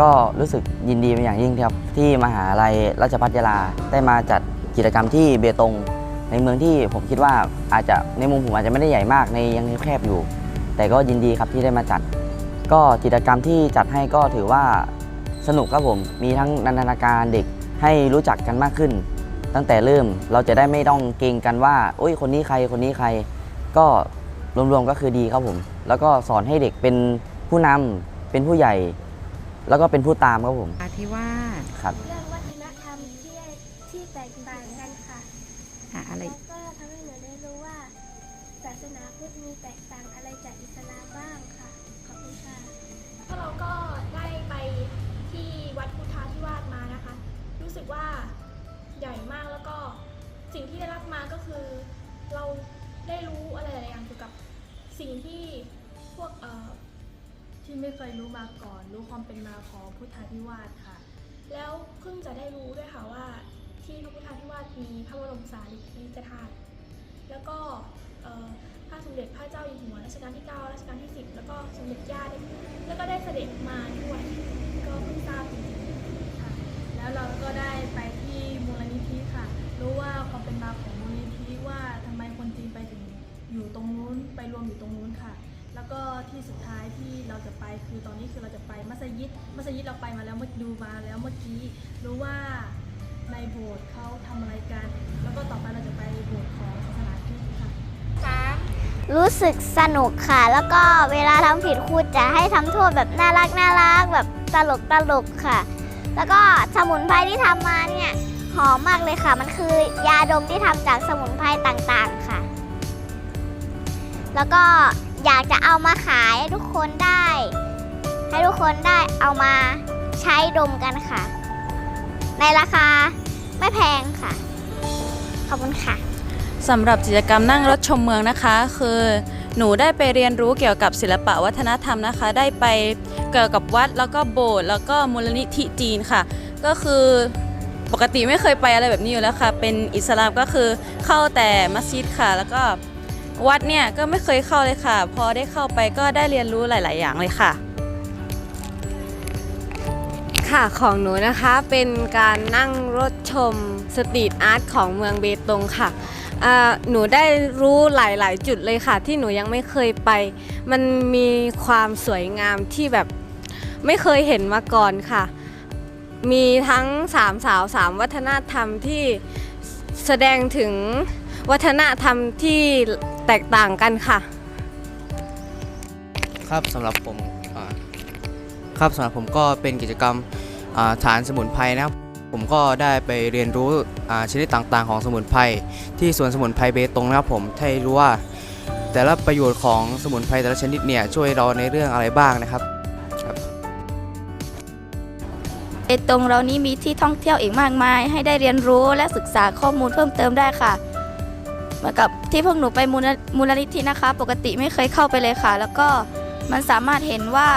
ก็รู้สึกยินดีเป็นอย่างยิ่งครับที่มหาลัยราชภัฏยาลาได้มาจัดกิจกรรมที่เบตง ในเมืองที่ผมคิดว่าอาจจะในมุมผมอาจจะไม่ได้ใหญ่มากในยังแคบอยู่ แต่ก็ยินดีครับที่ได้มาจัด ก็กิจกรรมที่จัดให้ก็ถือว่าสนุกครับผมมีทั้งนันทนาการเด็กให้รู้จักกันมากขึ้น ตั้งแต่เริ่มเราจะได้ไม่ต้องเกรงกันว่าโอ้ยคนนี้ใครคนนี้ใคร ก็รวมๆก็คือดีครับผม แล้วก็สอนให้เด็กเป็นผู้นำเป็นผู้ใหญ่ แล้วก็เป็นผู้ตามครับผมอาทิวาสครับเรื่องวัฒนธรรมที่ที่แตกต่างกันค่ะอะ อะไรแล้วก็ทำให้หนูได้รู้ว่า ศาสนาพุทธมีแตกต่างอะไรจากอิสลามบ้างค่ะ ขอบคุณค่ะพวกเราก็ได้ไปที่วัดพุทธาธิวาสมานะคะ รู้สึกว่าใหญ่มากแล้วก็สิ่งที่ได้รับมาก็คือ เราได้รู้อะไรหลายๆอย่างเกี่ยวกับสิ่งที่พวกเอ่อ ที่ไม่เคยรู้มาก่อน รู้ความเป็นมาของพุทธาธิวาสค่ะ แล้วเพิ่งจะได้รู้ด้วยค่ะว่า ที่พระพุทธาธิวาสมีพระบรมสารีริกธาตุแล้วก็พระสมเด็จพระเจ้าอยู่หัวรัชกาลที่ 9 รัชกาลที่ 10 แล้วก็สมเด็จย่าได้แล้วก็ได้เสด็จมาด้วย จะไปคือตอนนี้คือเราจะไปมัสยิด มัสยิดเราไปมาแล้วเมื่อดูมาแล้วเมื่อกี้รู้ว่าในโบสถ์เขาทำอะไรกัน แล้วก็ต่อไปเราจะไปโบสถ์ของศาสนาคริสต์ค่ะรู้สึกสนุกค่ะ แล้วก็เวลาทำผิดครูจะให้ทำโทษแบบน่ารักน่ารักแบบตลกตลกค่ะ แล้วก็สมุนไพรที่ทำมาเนี่ยหอมมากเลยค่ะ มันคือยาดมที่ทำจากสมุนไพรต่างๆค่ะ แล้วก็ อยากจะเอามาขายให้ทุกคนได้ ให้ทุกคนได้เอามาใช้ดมกันค่ะ ในราคาไม่แพงค่ะ ขอบคุณค่ะสำหรับกิจกรรมนั่งรถชมเมืองนะคะ คือหนูได้ไปเรียนรู้เกี่ยวกับศิลปะวัฒนธรรมนะคะ ได้ไปเกี่ยวกับวัดแล้วก็โบสถ์แล้วก็มูลนิธิจีนค่ะ ก็คือปกติไม่เคยไปอะไรแบบนี้อยู่แล้วค่ะ เป็นอิสลามก็คือเข้าแต่มัสยิดค่ะ แล้วก็ วัดเนี่ยก็ไม่เคยเข้าเลยค่ะ พอได้เข้าไปก็ได้เรียนรู้หลาย ๆ อย่างเลยค่ะ ค่ะของหนูนะคะเป็นการนั่งรถชมสตรีทอาร์ตของเมืองเบตงค่ะหนูได้รู้หลาย ๆ จุดเลยค่ะ ที่หนูยังไม่เคยไป มันมีความสวยงามที่แบบไม่เคยเห็นมาก่อนค่ะ มีทั้งสามสาวสามวัฒนธรรมที่แสดงถึงวัฒนธรรมที่ แตกต่างกันค่ะ ครับสำหรับผมอ่าครับสำหรับผมก็เป็นกิจกรรมอ่าฐานสมุนไพรนะครับ ผมก็ได้ไปเรียนรู้อ่าชนิดต่างๆ ของสมุนไพรที่สวนสมุนไพรเบตงนะครับผมให้รู้ว่า แต่ละประโยชน์ของสมุนไพรแต่ละชนิดเนี่ยช่วยเราในเรื่องอะไรบ้างนะครับ เอตรงเรานี้มีที่ท่องเที่ยวอีกมากมาย ให้ได้เรียนรู้และศึกษาข้อมูลเพิ่มเติมได้ค่ะ เหมือนกับที่พวกหนูไปมูลมูลนิธินะคะ ปกติไม่เคยเข้าไปเลยค่ะ แล้วก็มันสามารถเห็นว่า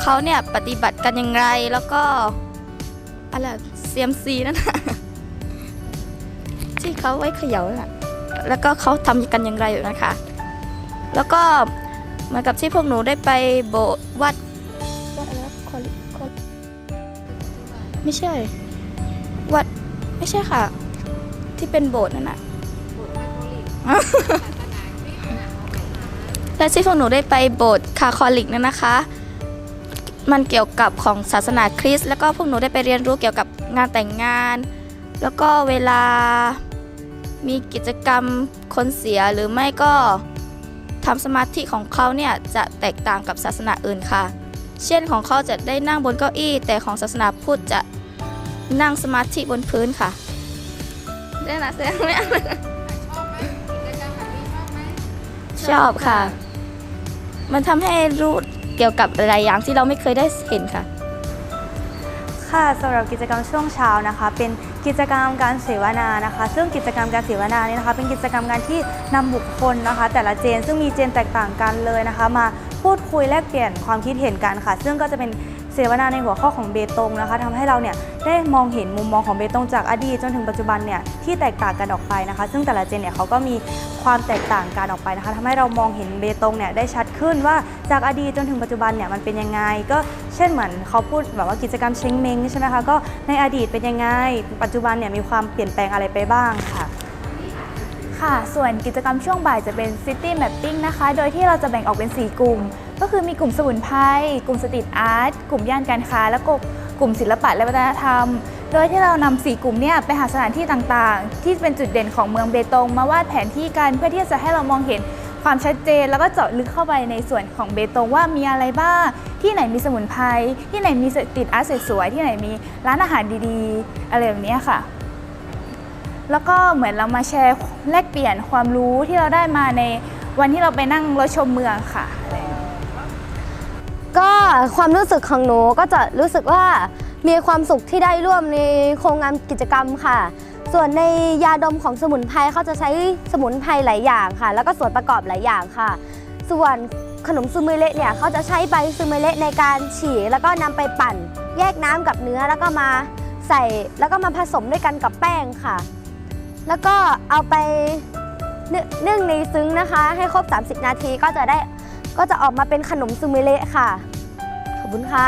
เขาเนี่ยปฏิบัติกันยังไงแล้วก็อะไรเซียมซีนั่นนะที่เขาไว้เขย่าน่ะแล้วก็เขาทำกันอย่างไรอยู่นะคะ แล้วก็เหมือนกับที่พวกหนูได้ไปโบสถ์วัดวัดอะไรนะคอลิคอลไม่ใช่ วัดไม่ใช่ค่ะ ที่เป็นโบสถ์นั่นน่ะ และที่พวกหนูได้ไปโบสถ์คาทอลิกนั่นนะคะ มันเกี่ยวกับของศาสนาคริสต์แล้วก็พวกหนูได้ไปเรียนรู้เกี่ยวกับงานแต่งงาน แล้วก็เวลามีกิจกรรมคนเสียหรือไม่ก็ทำสมาธิของเขาเนี่ยจะแตกต่างกับศาสนาอื่นค่ะ เช่นของเขาจะได้นั่งบนเก้าอี้ แต่ของศาสนาพุทธจะนั่งสมาธิบนพื้นค่ะได้นะเสียงไหม ชอบค่ะ มันทำให้รู้เกี่ยวกับหลายๆอย่างที่เราไม่เคยได้เห็นค่ะ ค่ะสำหรับกิจกรรมช่วงเช้านะคะ เป็นกิจกรรมการเสวนานะคะ ซึ่งกิจกรรมการเสวนานี้นะคะ เป็นกิจกรรมการที่นำบุคคลนะคะ แต่ละเจนซึ่งมีเจนแตกต่างกันเลยนะคะ มาพูดคุยแลกเปลี่ยนความคิดเห็นกันค่ะ ซึ่งก็จะเป็น เสวนาในหัวข้อของเบตงนะคะทำให้เราเนี่ยได้มองเห็นมุมมองของเบตงจากอดีตจนถึงปัจจุบันเนี่ยที่แตกต่างกันออกไปนะคะ ซึ่งแต่ละเจนเนี่ยเขาก็มีความแตกต่างกันออกไปนะคะทำให้เรามองเห็นเบตงเนี่ยได้ชัดขึ้นว่าจากอดีตจนถึงปัจจุบันเนี่ยมันเป็นยังไง ก็เช่นเหมือนเขาพูดแบบว่ากิจกรรมเชงเมงใช่ไหมคะก็ในอดีตเป็นยังไง ปัจจุบันเนี่ยมีความเปลี่ยนแปลงอะไรไปบ้างค่ะ ค่ะ ส่วนกิจกรรมช่วงบ่ายจะเป็น City Mapping นะคะ โดยที่เราจะแบ่งออกเป็น 4 กลุ่ม ก็คือมีกลุ่มสมุนไพร กลุ่มสตรีทอาร์ต กลุ่มย่านการค้า แล้วก็กลุ่มศิลปะและวัฒนธรรม โดยที่เรานำ4กลุ่มเนี่ยไปหาสถานที่ต่างๆ ที่เป็นจุดเด่นของเมืองเบตง มาวาดแผนที่กันเพื่อที่จะให้เรามองเห็นความชัดเจนแล้วก็เจาะลึกเข้าไปในส่วนของเบตงว่ามีอะไรบ้าง ที่ไหนมีสมุนไพร ที่ไหนมีสตรีทอาร์ตสวยๆ ที่ไหนมีร้านอาหารดีๆ อะไรแบบนี้ค่ะ แล้วก็เหมือนเรามาแชร์แลกเปลี่ยนความรู้ที่เราได้มาในวันที่เราไปนั่งรถชมเมืองค่ะ ก็ความรู้สึกของหนูก็จะรู้สึกว่ามีความสุขที่ได้ร่วมในโครงงานกิจกรรมค่ะ ส่วนในยาดมของสมุนไพรเขาจะใช้สมุนไพรหลายอย่างค่ะ แล้วก็ส่วนประกอบหลายอย่างค่ะ ส่วนขนมซูมิเละเนี่ยเขาจะใช้ใบซูมิเละในการฉีกแล้วก็นำไปปั่น แยกน้ำกับเนื้อแล้วก็มาใส่แล้วก็มาผสมด้วยกันกับแป้งค่ะ แล้วก็เอาไปนึ่งนึ่งในซึ้งนะคะ ให้ครบ 30 นาทีก็จะได้ก็จะออกมาเป็นขนมซูมิเละค่ะ ขอบคุณค่ะ